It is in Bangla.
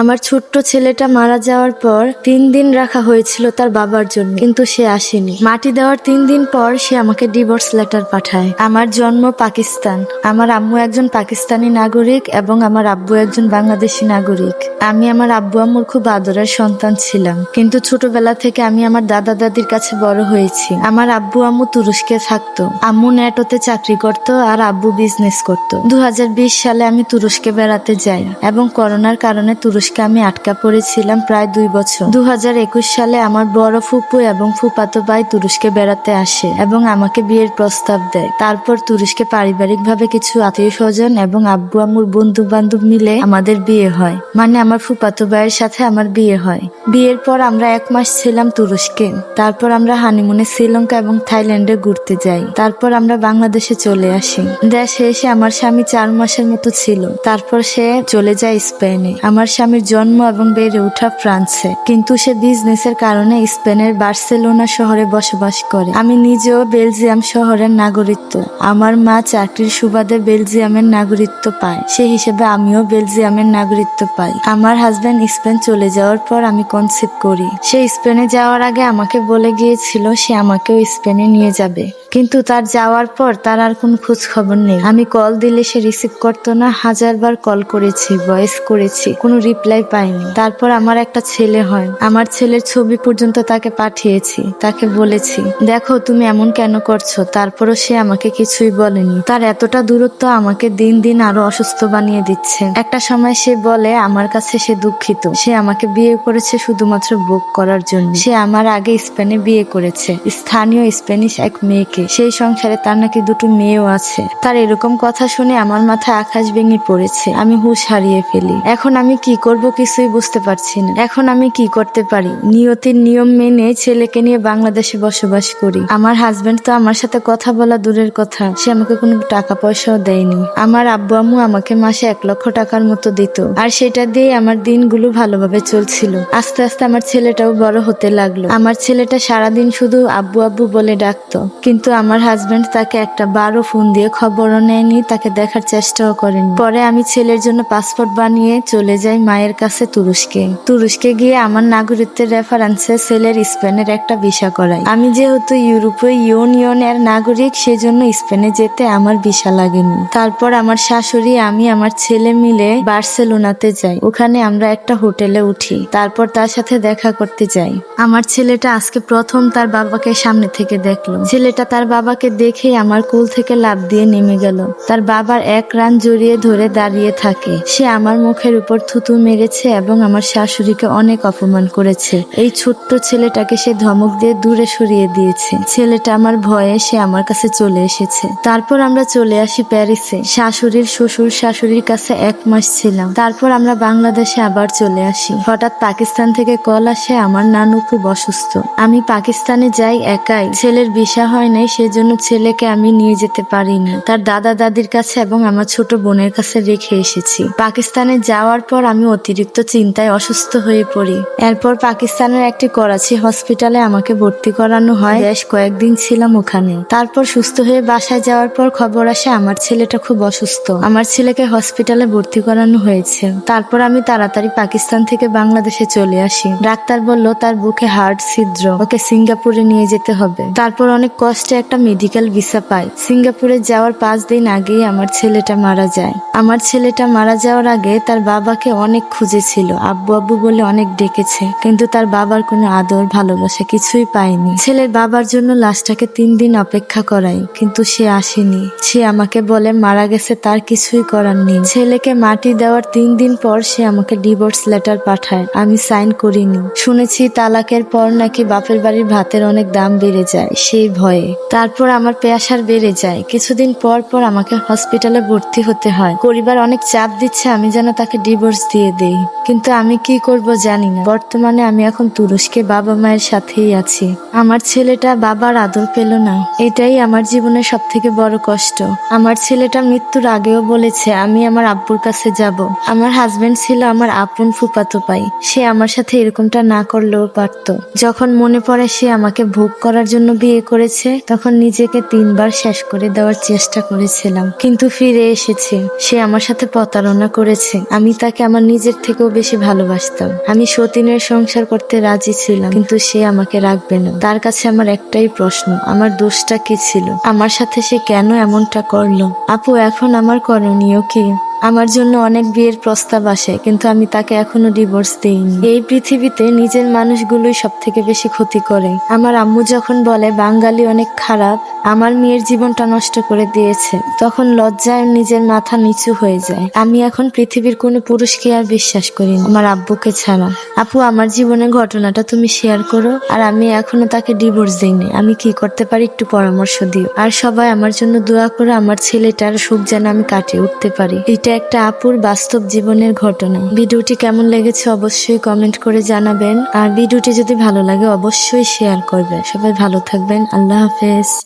আমার ছোট্ট ছেলেটা মারা যাওয়ার পর তিন দিন রাখা হয়েছিল তার বাবার জন্য, কিন্তু সে আসেনি। মাটি দেওয়ার তিন দিন পর সে আমাকে ডিভোর্স লেটার পাঠায়। আমার জন্ম পাকিস্তান। আমার আম্মু একজন পাকিস্তানি নাগরিক এবং আমার আব্বু একজন বাংলাদেশি নাগরিক। আমি আমার আব্বু আম্মুর খুব আদরের সন্তান ছিলাম, কিন্তু ছোটবেলা থেকে আমি আমার দাদা দাদির কাছে বড় হয়েছি। আমার আব্বু আম্মু তুরস্কে থাকতো। আম্মু নেটোতে চাকরি করত আর আব্বু বিজনেস করত। দু হাজার বিশ সালে আমি তুরস্কে বেড়াতে যাই এবং করোনার কারণে তুরস্কে আমি আটকা পড়েছিলাম প্রায় দুই বছর। দু হাজার একুশ সালে আমার বড় ফুপু এবং ফুপাতো ভাই তুরস্কে বেড়াতে আসে এবং আমাকে বিয়ের প্রস্তাব দেয়। তারপর তুরস্কে পারিবারিকভাবে কিছু আত্মীয় স্বজন এবং আব্বু আম্মুর বন্ধু বান্ধব মিলে আমাদের বিয়ে হয়। মানে আমার ফুপাতো ভাইয়ের সাথে আমার বিয়ে হয়। বিয়ের পর আমরা এক মাস ছিলাম তুরস্কে। তারপর আমরা হানিমুনে শ্রীলঙ্কা এবং থাইল্যান্ডে ঘুরতে যাই। তারপর আমরা বাংলাদেশে চলে আসি। দেশে এসে আমার স্বামী চার মাসের মতো ছিল। তারপর সে চলে যায় স্পেনে। আমার স্বামীর জন্ম এবং বেড়ে ওঠা ফ্রান্সে। কিন্তু সে বিজনেসের কারণে স্পেনের বার্সেলোনা শহরে বসবাস করে। আমি নিজেও বেলজিয়াম শহরের নাগরিকত্ব আমার মা চাকরির সুবাদে বেলজিয়ামের নাগরিকত্ব পায়। সে হিসেবে আমিও বেলজিয়ামের নাগরিকত্ব পাই। আমার হাজব্যান্ড স্পেন চলে যাওয়ার পর আমি কনসেপ্ট করি। সে স্পেনে যাওয়ার আগে আমাকে বলে গিয়েছিল সে আমাকেও স্পেনে নিয়ে যাবে। কিন্তু তার যাওয়ার পর তার আর কোনো খোঁজ খবর নেই। আমি কল দিলে সে রিসিভ করতো না, হাজারবার কল করেছি, ভয়েস করেছি, কোনো রিপ্লাই পাইনি। তারপর আমার একটা ছেলে হয়। আমার ছেলের ছবি পর্যন্ত তাকে পাঠিয়েছি, তাকে বলেছি, দেখো তুমি এমন কেন করছ? তারপরও সে আমাকে কিছুই বলেনি। তার এতটা দূরত্ব আমাকে দিন দিন আরও অসুস্থ বানিয়ে দিচ্ছে। একটা সময় সে বলে, আমার কাছে সে দুঃখিত। সে আমাকে বিয়ে করেছে শুধুমাত্র বুক করার জন্য। সে আমার আগে স্পেনে বিয়ে করেছে। স্থানীয় স্প্যানিশ এক মেয়েকে সেই সংসারে তার নাকি দুটো মেয়েও আছে। তার এরকম কথা শুনে আমার মাথায় আকাশ ভেঙে পড়েছে। আমি হুশ হারিয়ে ফেলি। এখন আমি কি করব কিছুই বুঝতে পারছি না। এখন আমি কি করতে পারি? নিয়তির নিয়ম মেনে ছেলেকে নিয়ে বাংলাদেশে বসবাস করি। আমার হাজবেন্ড তো আমার সাথে কথা বলা দূরের কথা। সে আমাকে কোনো টাকা পয়সাও দেয়নি। আমার আব্বু আম্মু আমাকে মাসে এক লক্ষ টাকার মতো দিত। আর সেটা দিয়ে আমার দিনগুলো ভালোভাবে চলছিল। আস্তে আস্তে আমার ছেলেটাও বড় হতে লাগল। আমার ছেলেটা সারাদিন শুধু আব্বু আব্বু বলে ডাকতো। কিন্তু আমার হাজবেন্ড তাকে একটা বারো ফোন দিয়ে খবরও নেয়নি, তাকে দেখার চেষ্টাও করেনি। পরে আমি ছেলের জন্য পাসপোর্ট বানিয়ে চলে যাই মায়ের কাছে তুরস্কে। তুরস্কে গিয়ে আমার নাগরিকত্বের রেফারেন্সে ছেলের স্পেনের একটা ভিসা করাই। আমি যেহেতু ইউরোপীয় ইউনিয়নের নাগরিক, সেজন্য স্পেনে যেতে আমার ভিসা লাগেনি। তারপর আমার শাশুড়ি, আমি আমার ছেলে মিলে বার্সেলোনাতে যাই। ওখানে আমরা একটা হোটেলে উঠি। তারপর তার সাথে দেখা করতে যাই। আমার ছেলেটা আজকে প্রথম তার বাবাকে সামনে থেকে দেখল। ছেলেটা তার বাবাকে দেখেই আমার কুল থেকে লাভ দিয়ে নেমে গেল। তার বাবার এক রান জড়িয়ে ধরে দাঁড়িয়ে থাকে। সে আমার মুখের উপর থুতু মেরেছে এবং আমার শাশুড়িকে অনেক অপমান করেছে। এই ছোট্ট ছেলেটাকে সে ধমক দিয়ে দূরে সরিয়ে দিয়েছে। ছেলেটা আমার ভয়ে সে আমার কাছে চলে এসেছে। তারপর আমরা চলে আসি প্যারিসে। শাশুড়ির শ্বশুর শাশুড়ির কাছে এক মাস ছিলাম। তারপর আমরা বাংলাদেশে আবার চলে আসি। হঠাৎ পাকিস্তান থেকে কল আসে, আমার নানু খুব অসুস্থ। আমি পাকিস্তানে যাই, একাই। ছেলের বিষা হয় নাই সেজন্য ছেলেকে আমি নিয়ে যেতে পারিনি। তার দাদা দাদির কাছে এবং আমার ছোট বোনের কাছে রেখে এসেছি। পাকিস্তানে যাওয়ার পর আমি অতিরিক্ত চিন্তায় অসুস্থ হয়ে পড়ি। এরপর পাকিস্তানের একটি করাচি হসপিটালে আমাকে ভর্তি করানো হয়। বেশ কয়েকদিন ছিলাম ওখানে। তারপর সুস্থ হয়ে বাসায় যাওয়ার পর খবর আসে আমার ছেলেটা খুব অসুস্থ। আমার ছেলেকে হসপিটালে ভর্তি করানো হয়েছে। তারপর আমি তাড়াতাড়ি পাকিস্তান থেকে বাংলাদেশে চলে আসি। ডাক্তার বলল, তার বুকে হার্ট ছিদ্র। ওকে সিঙ্গাপুরে নিয়ে যেতে হবে। তারপর অনেক কষ্টে একটা মেডিকেল ভিসা পাই। সিঙ্গাপুরে যাওয়ার পাঁচ দিন আগেই আমার ছেলেটা মারা যায়। আমার ছেলেটা মারা যাওয়ার আগে তার বাবাকে অনেক খুঁজেছিল, আব্বু আব্বু বলে অনেক ডেকেছে, কিন্তু তার বাবার কোনো আদর, ভালোবাসা কিছুই পায়নি। ছেলের বাবার জন্য লাশটাকে তিন দিন অপেক্ষা করাই, কিন্তু সে আসেনি। সে আমাকে বলে, মারা গেছে, তার কিছুই করার নেই। ছেলেকে মাটি দেওয়ার তিন দিন পর সে আমাকে ডিভোর্স লেটার পাঠায়। আমি সাইন করিনি। শুনেছি তালাকের পর নাকি বাপের বাড়ির ভাতের অনেক দাম বেড়ে যায়, সেই ভয়ে। তারপর আমার পেয়াসার বেড়ে যায়। কিছুদিন পর পর আমাকে হসপিটালে ভর্তি হতে হয়। পরিবার অনেক চাপ দিচ্ছে, আমি যেন তাকে ডিভোর্স দিয়ে দেই। কিন্তু আমি কি করব জানি না। বর্তমানে আমি এখন তুরস্কে বাবা মায়ের সাথেই আছি। আমার ছেলেটা বাবার আদর পেল না। এটাই আমার জীবনের সব থেকে বড় কষ্ট। আমার ছেলেটা মৃত্যুর আগেও বলেছে, আমি আমার আব্বুর কাছে যাব। আমার হাজবেন্ড ছিল আমার আপন ফুপাতো পাই সে আমার সাথে এরকমটা না করলেও পারতো। যখন মনে পড়ে সে আমাকে ভোগ করার জন্য বিয়ে করেছে তখন নিজেকে তিনবার শেষ করে দেওয়ার চেষ্টা করেছিলাম, কিন্তু ফিরে এসেছে। সে আমার সাথে প্রতারণা করেছে। আমি তাকে আমার নিজের থেকেও বেশি ভালোবাসতাম। আমি সতীনের সংসার করতে রাজি ছিলাম, কিন্তু সে আমাকে রাখবে না। তার কাছে আমার একটাই প্রশ্ন, আমার দোষটা কি ছিল? আমার সাথে সে কেন এমনটা করল? আপু, এখন আমার করণীয় কি? আমার জন্য অনেক বিয়ের প্রস্তাব আসে, কিন্তু আমি তাকে এখনও ডিভোর্স দিইনি। এই পৃথিবীতে নিজের মানুষগুলোই সব থেকে বেশি ক্ষতি করে। আমার আম্মু যখন বলে, বাঙালি অনেক খারাপ, আমার মেয়ের জীবনটা নষ্ট করে দিয়েছে, তখন লজ্জায় নিজের মাথা নিচু হয়ে যায়। আমি এখন পৃথিবীর কোনো পুরুষকে আর বিশ্বাস করি না, আমার আব্বুকে ছাড়া। আপু, আমার জীবনের ঘটনাটা তুমি শেয়ার করো, আর আমি এখনও তাকে ডিভোর্স দিইনি। আমি কি করতে পারি একটু পরামর্শ দিও। আর সবাই আমার জন্য দোয়া করে আমার ছেলেটার সুখ যেন আমি কাটিয়ে উঠতে পারি। এটা একটা আপুর বাস্তব জীবনের ঘটনা। ভিডিওটি কেমন লেগেছে অবশ্যই কমেন্ট করে জানাবেন। আর ভিডিওটি যদি ভালো লাগে, অবশ্যই শেয়ার করবেন। সবাই ভালো থাকবেন। আল্লাহ হাফেজ।